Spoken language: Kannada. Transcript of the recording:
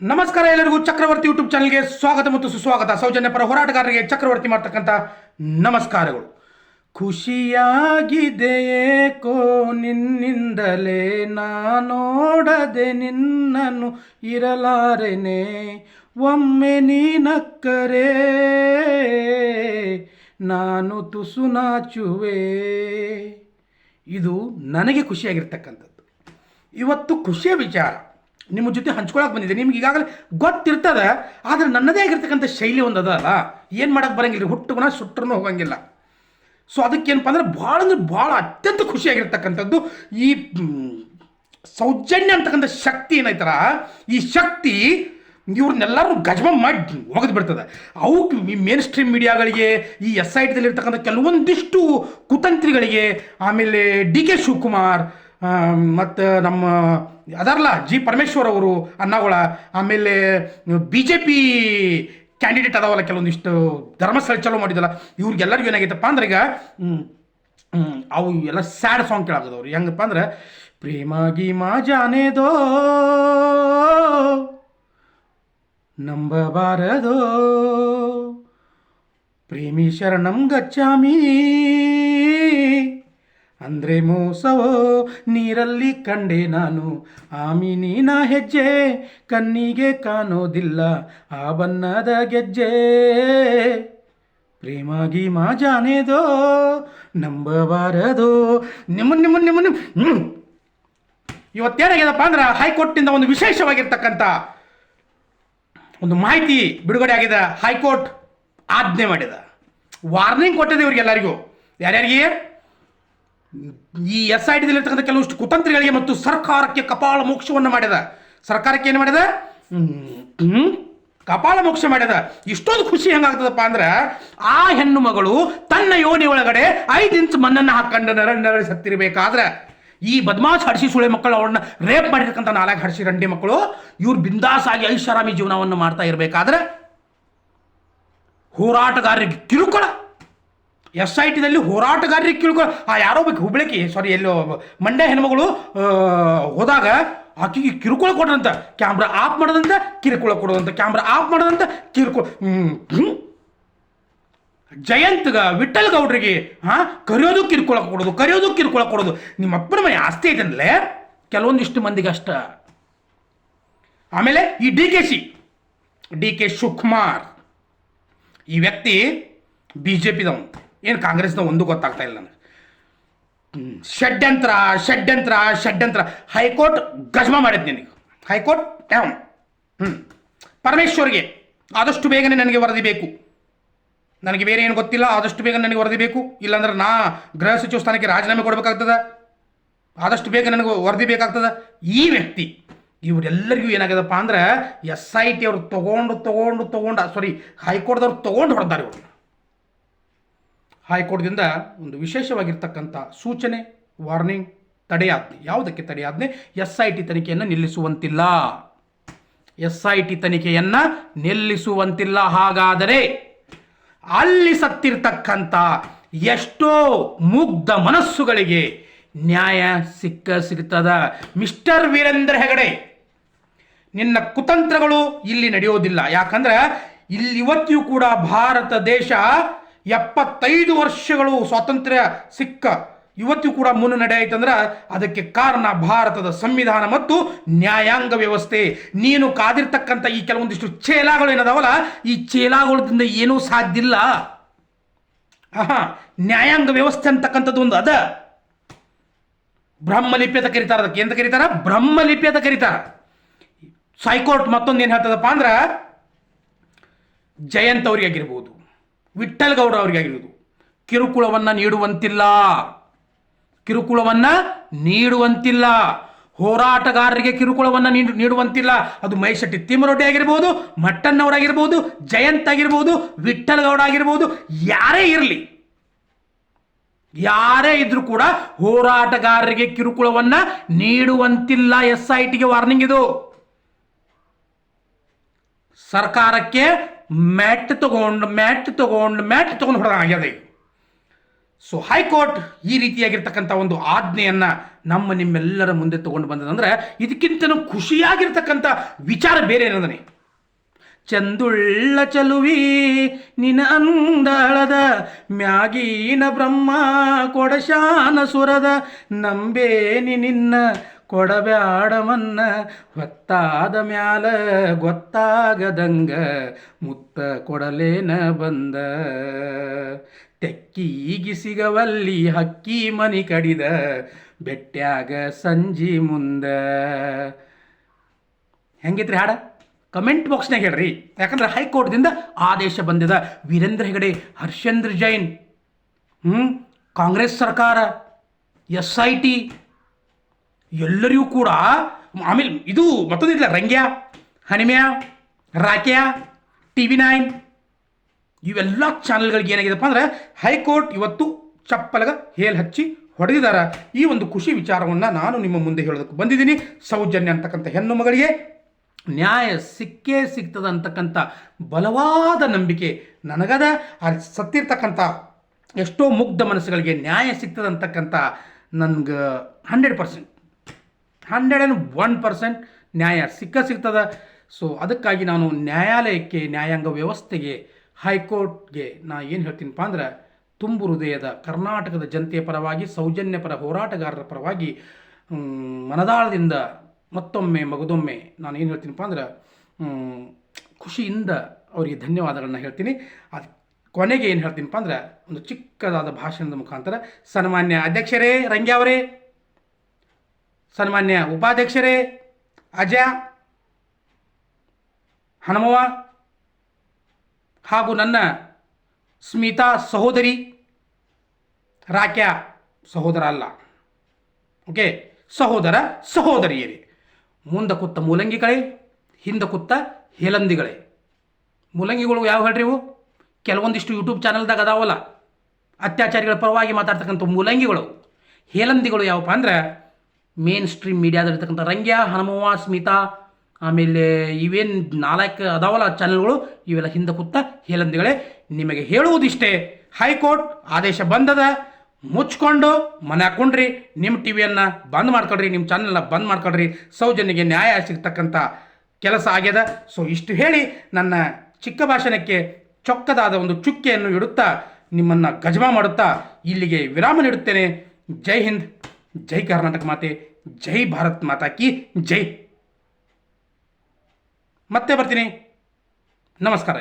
ನಮಸ್ಕಾರ ಎಲ್ಲರಿಗೂ ಚಕ್ರವರ್ತಿ ಯೂಟ್ಯೂಬ್ ಚಾನಲ್ಗೆ ಸ್ವಾಗತ ಮತ್ತು ಸುಸ್ವಾಗತ. ಸೌಜನ್ಯ ಪರ ಹೋರಾಟಗಾರರಿಗೆ ಚಕ್ರವರ್ತಿ ಮಾಡ್ತಕ್ಕಂಥ ನಮಸ್ಕಾರಗಳು. ಖುಷಿಯಾಗಿದೆಯೇಕೋ ನಿನ್ನಿಂದಲೇ? ನಾನೋಡದೆ ನಿನ್ನನ್ನು ಇರಲಾರೆನೆ? ಒಮ್ಮೆ ನೀನಕ್ಕರೆ? ನಾನು ತುಸು ನಾಚುವೆ. ಇದು ನನಗೆ ಖುಷಿಯಾಗಿರ್ತಕ್ಕಂಥದ್ದು. ಇವತ್ತು ಖುಷಿಯ ವಿಚಾರ. ನಿಮ್ಮ ಜೊತೆ ಹಂಚ್ಕೊಳಕ್ಕೆ ಬಂದಿದೆ ನಿಮ್ಗೆ ಈಗಾಗಲೇ ಗೊತ್ತಿರ್ತದೆ, ಆದರೆ ನನ್ನದೇ ಆಗಿರ್ತಕ್ಕಂಥ ಶೈಲಿ ಒಂದು ಅದಲ್ಲ. ಏನು ಮಾಡೋಕ್ಕೆ ಬರಂಗಿಲ್ಲ ಹುಟ್ಟುಗುಣ ಸುಟ್ಟರೂ ಹೋಗಂಗಿಲ್ಲ. ಸೊ ಅದಕ್ಕೇನಪ್ಪ ಅಂದ್ರೆ ಭಾಳ ಅಂದ್ರೆ ಭಾಳ ಅತ್ಯಂತ ಖುಷಿಯಾಗಿರ್ತಕ್ಕಂಥದ್ದು ಈ ಸೌಜನ್ಯ ಅಂತಕ್ಕಂಥ ಶಕ್ತಿ ಏನಾಯ್ತಾರ ಈ ಶಕ್ತಿ ಇವ್ರನ್ನೆಲ್ಲರೂ ಗಜಮ ಮಾಡಿ ಒಗೆದು ಬಿಡ್ತದೆ. ಅವು ಈ ಮೇನ್ ಸ್ಟ್ರೀಮ್ ಮೀಡಿಯಾಗಳಿಗೆ, ಈ ಎಸ್ ಐ ಟಿದಲ್ಲಿರ್ತಕ್ಕಂಥ ಕೆಲವೊಂದಿಷ್ಟು ಕುತಂತ್ರಿಗಳಿಗೆ, ಆಮೇಲೆ ಡಿ ಕೆ ಶಿವಕುಮಾರ್ ಮತ್ತು ನಮ್ಮ ಅದರಲ್ಲ, ಜಿ ಪರಮೇಶ್ವರ್ ಅವರು ಅನ್ನಗಳ ಆಮೇಲೆ ಬಿ ಜೆ ಪಿ ಕ್ಯಾಂಡಿಡೇಟ್ ಅದಾವಲ್ಲ ಕೆಲವೊಂದಿಷ್ಟು, ಧರ್ಮಸ್ಥಳ ಚಲೋ ಮಾಡಿದಲ್ಲ, ಇವ್ರಿಗೆಲ್ಲರಿಗೂ ಏನಾಗೈತಪ್ಪ ಅಂದ್ರೆ ಈಗ ಅವು ಎಲ್ಲ ಸ್ಯಾಡ್ ಸಾಂಗ್ ಕೇಳಾಗದವ್ರು ಹೆಂಗಪ್ಪ ಅಂದ್ರೆ ಪ್ರೇಮಾಗಿ ಮಾ ಜಾನೇದೋ, ನಂಬಬಾರದೋ, ಪ್ರೇಮಿ ಶರಣಂ ಗಚ್ಚಾಮಿ ಅಂದ್ರೆ ಮೋಸವೋ? ನೀರಲ್ಲಿ ಕಂಡೆ ನಾನು. ಆಮಿ ನಾ ಹೆಜ್ಜೆ ಕಣ್ಣಿಗೆ ಕಾಣೋದಿಲ್ಲ. ಆ ಬಣ್ಣದ ಗೆಜ್ಜೆ ಪ್ರೇಮಾಗಿ ಮಾ ಜಾನೇದೋ? ನಂಬಬಾರದೋ? ನಿಮ್ಮ ನಿಮ್ಮ ನಿಮ್ಮ ನಿಮ್ಮ ಇವತ್ತೇನಾಗಿದಪ್ಪ ಅಂದ್ರೆ ಹೈಕೋರ್ಟಿಂದ ಒಂದು ವಿಶೇಷವಾಗಿರ್ತಕ್ಕಂಥ ಒಂದು ಮಾಹಿತಿ ಬಿಡುಗಡೆ ಆಗಿದೆ. ಹೈಕೋರ್ಟ್ ಆಜ್ಞೆ ಮಾಡಿದ. ವಾರ್ನಿಂಗ್ ಕೊಟ್ಟಿದೆ ಇವ್ರಿಗೆಲ್ಲರಿಗೂ. ಯಾರ್ಯಾರಿಗೆ? ಈ ಎಸ್ ಐ ಡಿದಲ್ಲಿರ್ತಕ್ಕಂಥ ಕೆಲವಷ್ಟು ಕುತಂತ್ರಿಗಳಿಗೆ ಮತ್ತು ಸರ್ಕಾರಕ್ಕೆ ಕಪಾಳ ಮೋಕ್ಷವನ್ನು ಮಾಡಿದ. ಸರ್ಕಾರಕ್ಕೆ ಏನು ಮಾಡಿದ? ಕಪಾಳ ಮೋಕ್ಷ ಮಾಡಿದ. ಇಷ್ಟೊಂದು ಖುಷಿ ಹೆಂಗಾಗ್ತದಪ್ಪ ಅಂದ್ರೆ ಆ ಹೆಣ್ಣು ಮಗಳು ತನ್ನ ಯೋನಿ ಒಳಗಡೆ ಐದು ಇಂಚ್ ಮಣ್ಣನ್ನು ಹಾಕೊಂಡು ನರ ನರ ಸತ್ತಿರಬೇಕಾದ್ರೆ ಈ ಬದ್ಮಾಶ್ ಹಡಿಸಿ ಸುಳೆ ಮಕ್ಕಳು ಅವ್ರನ್ನ ರೇಪ್ ಮಾಡಿರ್ತಕ್ಕಂಥ ನಾಲ್ಕು ಹಡಿಸಿ ರಂಡಿ ಮಕ್ಕಳು ಇವ್ರು ಬಿಂದಾಸಾಗಿ ಐಷಾರಾಮಿ ಜೀವನವನ್ನು ಮಾಡ್ತಾ ಇರಬೇಕಾದ್ರೆ ಹೋರಾಟಗಾರರಿಗೆ ಕಿರುಕುಳ. ಎಸ್ ಐ ಟಿದಲ್ಲಿ ಹೋರಾಟಗಾರರಿಗೆ ಕೇಳ್ಕೊ ಆ, ಯಾರೋ ಬೇಕು ಹುಬ್ಳಿಕಿ ಸಾರಿ ಎಲ್ಲೋ, ಮಂಡ್ಯ ಹೆಣ್ಮಗಳು ಹೋದಾಗ ಆಕೆಗೆ ಕಿರುಕುಳ ಕೊಡ್ರಂತ ಕ್ಯಾಮ್ರಾ ಆಫ್ ಮಾಡೋದಂತ ಕಿರುಕುಳ ಕೊಡೋದಂತ ಕ್ಯಾಮ್ರಾ ಆಫ್ ಮಾಡೋದಂತ ಕಿರುಕುಳ. ಜಯಂತ್ಗ ವಿಠಲ್ ಗೌಡ್ರಿಗೆ ಹಾ ಕರೆಯೋದು ಕಿರುಕುಳ ಕೊಡೋದು, ಕರೆಯೋದು ಕಿರುಕುಳ ಕೊಡೋದು. ನಿಮ್ಮ ಅಪ್ಪನ ಮನೆ ಆಸ್ತಿ ಐತಂದ್ಲೆ? ಕೆಲವೊಂದಿಷ್ಟು ಮಂದಿಗೆ ಅಷ್ಟ. ಆಮೇಲೆ ಈ D K C D K Shivakumar. ಈ ವ್ಯಕ್ತಿ ಬಿ ಜೆ ಪಿದವನು ಏನು ಕಾಂಗ್ರೆಸ್ನ ಒಂದು ಗೊತ್ತಾಗ್ತಾ ಇಲ್ಲ ನನಗೆ. ಷಡ್ಯಂತ್ರ ಷಡ್ಯಂತ್ರ ಷಡ್ಯಂತ್ರ. ಹೈಕೋರ್ಟ್ ಗಜಮ ಮಾಡಿದ್ದು ನಿನಗೆ. ಹೈಕೋರ್ಟ್ ಟ್ಯಾಮ್ ಹ್ಞೂ ಪರಮೇಶ್ವರ್ಗೆ ಆದಷ್ಟು ಬೇಗನೆ ನನಗೆ ವರದಿ ಬೇಕು. ನನಗೆ ಬೇರೆ ಏನು ಗೊತ್ತಿಲ್ಲ, ಆದಷ್ಟು ಬೇಗ ನನಗೆ ವರದಿ ಬೇಕು. ಇಲ್ಲಾಂದ್ರೆ ನಾ ಗೃಹ ಸಚಿವ ಸ್ಥಾನಕ್ಕೆ ರಾಜೀನಾಮೆ ಕೊಡಬೇಕಾಗ್ತದೆ? ಆದಷ್ಟು ಬೇಗ ನನಗೆ ವರದಿ ಬೇಕಾಗ್ತದೆ? ಈ ವ್ಯಕ್ತಿ, ಇವರೆಲ್ಲರಿಗೂ ಏನಾಗ್ಯದಪ್ಪ ಅಂದ್ರೆ ಎಸ್ ಐ ಟಿ ಅವ್ರು ತಗೊಂಡು ತಗೊಂಡು, ತೊಗೊಂಡು ಸಾರಿ ಹೈಕೋರ್ಟ್ದವ್ರು ತಗೊಂಡು ಹೊಡೆದಾರೆ ಇವ್ರನ್ನ ಹೈಕೋರ್ಟ್ದಿಂದ ಒಂದು ವಿಶೇಷವಾಗಿರ್ತಕ್ಕಂಥ ಸೂಚನೆ, ವಾರ್ನಿಂಗ್ ತಡೆಯಾಜ್ಞೆ. ಯಾವುದಕ್ಕೆ ತಡೆಯಾಜ್ಞೆ? ಎಸ್ ಐ ಟಿ ತನಿಖೆಯನ್ನು ನಿಲ್ಲಿಸುವಂತಿಲ್ಲ. ಎಸ್ ಐ ಟಿ ತನಿಖೆಯನ್ನು ನಿಲ್ಲಿಸುವಂತಿಲ್ಲ. ಹಾಗಾದರೆ ಅಲ್ಲಿ ಸತ್ತಿರ್ತಕ್ಕಂಥ ಎಷ್ಟೋ ಮುಗ್ಧ ಮನಸ್ಸುಗಳಿಗೆ ನ್ಯಾಯ ಸಿಕ್ಕ ಸಿಗ್ತದ. ಮಿಸ್ಟರ್ ವೀರೇಂದ್ರ ಹೆಗಡೆ, ನಿನ್ನ ಕುತಂತ್ರಗಳು ಇಲ್ಲಿ ನಡೆಯೋದಿಲ್ಲ. ಯಾಕಂದ್ರೆ ಇಲ್ಲಿ ಇವತ್ತಿಯೂ ಕೂಡ ಭಾರತ ದೇಶ ಎಪ್ಪತ್ತೈದು ವರ್ಷಗಳು ಸ್ವಾತಂತ್ರ್ಯ ಸಿಕ್ಕ. ಇವತ್ತಿಗೂ ಕೂಡ ಮುನ್ನ ಆಯ್ತಂದ್ರೆ ಅದಕ್ಕೆ ಕಾರಣ ಭಾರತದ ಸಂವಿಧಾನ ಮತ್ತು ನ್ಯಾಯಾಂಗ ವ್ಯವಸ್ಥೆ. ನೀನು ಕಾದಿರ್ತಕ್ಕಂಥ ಈ ಕೆಲವೊಂದಿಷ್ಟು ಚೇಲಾಗಳು ಏನದಾವಲ್ಲ, ಈ ಚೇಲಾಗಳದಿಂದ ಏನೂ ಸಾಧ್ಯ ಇಲ್ಲ. ಆಹಾ, ನ್ಯಾಯಾಂಗ ವ್ಯವಸ್ಥೆ ಅಂತಕ್ಕಂಥದ್ದು ಒಂದು ಅದ. ಬ್ರಹ್ಮಲಿಪಿ ಅಂತ ಕರೀತಾರ ಅದಕ್ಕೆ. ಎಂತ ಕರೀತಾರ? ಬ್ರಹ್ಮಲಿಪಿ ಅಂತ ಕರೀತಾರ ಸೈಕೋರ್ಟ್ ಮತ್ತೊಂದು ಏನು ಹೇಳ್ತದಪ್ಪ ಅಂದ್ರೆ ಜಯಂತ್ ಅವರಿಗಾಗಿರ್ಬೋದು ವಿಠಲ್ ಗೌಡ ಆಗಿರುವುದು ಕಿರುಕುಳವನ್ನು ನೀಡುವಂತಿಲ್ಲ. ಕಿರುಕುಳವನ್ನು ನೀಡುವಂತಿಲ್ಲ. ಹೋರಾಟಗಾರರಿಗೆ ಕಿರುಕುಳವನ್ನು ನೀಡು ನೀಡುವಂತಿಲ್ಲ. ಅದು ಮೈಶೆಟ್ಟಿ ತಿಮ್ಮರೊಡ್ಡಿ ಆಗಿರ್ಬೋದು, ಮಟ್ಟಣ್ಣವರಾಗಿರ್ಬೋದು, ಜಯಂತ್ ಆಗಿರ್ಬೋದು ವಿಠಲ್ ಗೌಡ ಆಗಿರ್ಬೋದು, ಯಾರೇ ಇರಲಿ. ಯಾರೇ ಇದ್ರೂ ಕೂಡ ಹೋರಾಟಗಾರರಿಗೆ ಕಿರುಕುಳವನ್ನ ನೀಡುವಂತಿಲ್ಲ. ಎಸ್ ಐ ಟಿಗೆ ವಾರ್ನಿಂಗ್ ಇದು. ಸರ್ಕಾರಕ್ಕೆ ಮ್ಯಾಟ್ ತಗೊಂಡು ಮ್ಯಾಟ್ ತಗೊಂಡು ಮ್ಯಾಟ್ ತಗೊಂಡು ಹೊಡೆದ ಆಗ್ಯದ ಈಗ ಸೊ ಹೈಕೋರ್ಟ್ ಈ ರೀತಿಯಾಗಿರ್ತಕ್ಕಂಥ ಒಂದು ಆಜ್ಞೆಯನ್ನು ನಮ್ಮ ನಿಮ್ಮೆಲ್ಲರ ಮುಂದೆ ತಗೊಂಡು ಬಂದದಂದ್ರೆ ಇದಕ್ಕಿಂತನೂ ಖುಷಿಯಾಗಿರ್ತಕ್ಕಂಥ ವಿಚಾರ ಬೇರೆ ಏನಂದನೆ ಚಂದುಳ್ಳ ಚಲುವಿ ನಿನ ಅಂದಳದ ಮ್ಯಾಗೀನ ಬ್ರಹ್ಮ ಕೊಡಶಾನ ಸುರದ ನಂಬೇನಿ ನಿನ್ನ ಕೊಡಬ್ಯಾಡಮನ್ನ ಹೊತ್ತಾದ ಮ್ಯಾಲ ಗೊತ್ತಾಗದಂಗ ಮುತ್ತ ಕೊಡಲೇನ ಬಂದ. ತೆಕ್ಕೀಗಿ ಸಿಗವಲ್ಲಿ ಹಕ್ಕಿ ಮನಿ ಕಡಿದ ಬೆಟ್ಟ್ಯಾಗ ಸಂಜಿ ಮುಂದ. ಹೆಂಗಿತ್ರಿ ಹಾಡ? ಕಮೆಂಟ್ ಬಾಕ್ಸ್ನಾಗ ಹೇಳ್ರಿ. ಯಾಕಂದ್ರೆ ಹೈಕೋರ್ಟ್ದಿಂದ ಆದೇಶ ಬಂದಿದ ವೀರೇಂದ್ರ ಹೆಗಡೆ, ಹರ್ಷೇಂದ್ರ ಜೈನ್ ಹ್ಞೂ ಕಾಂಗ್ರೆಸ್ ಸರ್ಕಾರ, ಎಸ್ ಐ ಟಿ ಎಲ್ಲರಿಗೂ ಕೂಡ ಆಮೇಲೆ ಇದು ಮತ್ತೊಂದಿಲ್ಲ ರಂಗ್ಯ, ಹನಿಮ್ಯಾ, ರಾಕ್ಯ ಟಿ ವಿ ನೈನ್, ಇವೆಲ್ಲ ಚಾನಲ್ಗಳಿಗೆ ಏನಾಗಿದೆಪ್ಪ ಅಂದ್ರೆ ಹೈಕೋರ್ಟ್ ಇವತ್ತು ಚಪ್ಪಲಗ ಹೇಲ್ ಹಚ್ಚಿ ಹೊಡೆದಿದ್ದಾರೆ. ಈ ಒಂದು ಖುಷಿ ವಿಚಾರವನ್ನು ನಾನು ನಿಮ್ಮ ಮುಂದೆ ಹೇಳೋದಕ್ಕೆ ಬಂದಿದ್ದೀನಿ. ಸೌಜನ್ಯ ಅಂತಕ್ಕಂಥ ಹೆಣ್ಣು ಮಗಳಿಗೆ ನ್ಯಾಯ ಸಿಕ್ಕೇ ಸಿಗ್ತದ ಅಂತಕ್ಕಂಥ ಬಲವಾದ ನಂಬಿಕೆ ನನಗದ. ಅಲ್ಲಿ ಸತ್ತಿರ್ತಕ್ಕಂಥ ಎಷ್ಟೋ ಮುಗ್ಧ ಮನಸ್ಸುಗಳಿಗೆ ನ್ಯಾಯ ಸಿಗ್ತದೆ ಅಂತಕ್ಕಂಥ ನನ್ಗೆ hundred percent hundred and one percent ನ್ಯಾಯ ಸಿಕ್ಕ ಸಿಗ್ತದೆ. ಸೊ ಅದಕ್ಕಾಗಿ ನಾನು ನ್ಯಾಯಾಲಯಕ್ಕೆ, ನ್ಯಾಯಾಂಗ ವ್ಯವಸ್ಥೆಗೆ, ಹೈಕೋರ್ಟ್ಗೆ ನಾ ಏನು ಹೇಳ್ತೀನಪ್ಪ ಅಂದ್ರೆ ತುಂಬು ಹೃದಯದ ಕರ್ನಾಟಕದ ಜನತೆಯ ಪರವಾಗಿ ಸೌಜನ್ಯ ಪರ ಹೋರಾಟಗಾರರ ಪರವಾಗಿ ಮನದಾಳದಿಂದ ಮತ್ತೊಮ್ಮೆ, ಮಗದೊಮ್ಮೆ ನಾನು ಏನು ಹೇಳ್ತೀನಪ್ಪ ಅಂದ್ರೆ ಖುಷಿಯಿಂದ ಅವರಿಗೆ ಧನ್ಯವಾದಗಳನ್ನು ಹೇಳ್ತೀನಿ. ಅದು ಕೊನೆಗೆ ಏನು ಹೇಳ್ತೀನಪ್ಪ ಅಂದ್ರೆ, ಒಂದು ಚಿಕ್ಕದಾದ ಭಾಷಣದ ಮುಖಾಂತರ ಸನ್ಮಾನ್ಯ ಅಧ್ಯಕ್ಷರೇ, ರಂಗ್ಯ ಅವರೇ ಸನ್ಮಾನ್ಯ ಉಪಾಧ್ಯಕ್ಷರೇ, ಅಜಯ ಹನುಮವ ಹಾಗೂ ನನ್ನ ಸ್ಮಿತಾ ಸಹೋದರಿ ರಾಕ್ಯಾ ಸಹೋದರ ಅಲ್ಲ. ಓಕೆ, ಸಹೋದರ ಸಹೋದರಿಯರೇ, ಮುಂದೆ ಕೂತ ಮೂಲಂಗಿಗಳೇ, ಹಿಂದ ಕೂತ ಹೇಲಂದಿಗಳೇ ಮೂಲಂಗಿಗಳು ಯಾವ ಹೇಳ್ರಿ ಇವು? ಕೆಲವೊಂದಿಷ್ಟು ಯೂಟ್ಯೂಬ್ ಚಾನಲ್ದಾಗ ಅದಾವಲ್ಲ. ಅತ್ಯಾಚಾರಿಗಳ ಪರವಾಗಿ ಮಾತಾಡ್ತಕ್ಕಂಥ ಮೂಲಂಗಿಗಳು. ಹೇಲಂದಿಗಳು ಯಾವಪ್ಪ ಅಂದ್ರೆ ಮೇನ್ ಸ್ಟ್ರೀಮ್ ಮೀಡಿಯಾದಲ್ಲಿರ್ತಕ್ಕಂಥ ರಂಗ್ಯ, ಹನುಮವ್ವ, ಸ್ಮಿತಾ, ಆಮೇಲೆ ಇವೇನು ನಾಲ್ಕು ಅದಾವಲ್ಲ ಚಾನೆಲ್ಗಳು, ಇವೆಲ್ಲ ಹಿಂದೆ ಕೂತ ಹೇಳಂದಿಗಳೇ, ನಿಮಗೆ ಹೇಳುವುದಿಷ್ಟೇ. ಹೈಕೋರ್ಟ್ ಆದೇಶ ಬಂದದ. ಮುಚ್ಕೊಂಡು ಮನೆ ಹಾಕೊಂಡ್ರಿ ನಿಮ್ಮ ಟಿ ವಿಯನ್ನು ಬಂದ್ ಮಾಡ್ಕೊಳ್ರಿ ನಿಮ್ಮ ಚಾನಲ್ನ ಬಂದ್ ಮಾಡ್ಕೊಳ್ರಿ. ಸೌಜನ್ಯಗೆ ನ್ಯಾಯ ಸಿಗ್ತಕ್ಕಂಥ ಕೆಲಸ ಆಗ್ಯದ. ಸೊ, ಇಷ್ಟು ಹೇಳಿ ನನ್ನ ಚಿಕ್ಕ ಭಾಷಣಕ್ಕೆ ಚೊಕ್ಕದಾದ ಒಂದು ಚುಕ್ಕೆಯನ್ನು ಇಡುತ್ತಾ ನಿಮ್ಮನ್ನು ಗಜಮಾ ಮಾಡುತ್ತಾ ಇಲ್ಲಿಗೆ ವಿರಾಮ ನೀಡುತ್ತೇನೆ. ಜೈ ಹಿಂದ್. ಜೈ ಕರ್ನಾಟಕ ಮಾತೆ ಜೈ ಭಾರತ್ ಮಾತಾ ಕಿ ಜೈ ಮತ್ತೆ ಬರ್ತೀನಿ. ನಮಸ್ಕಾರ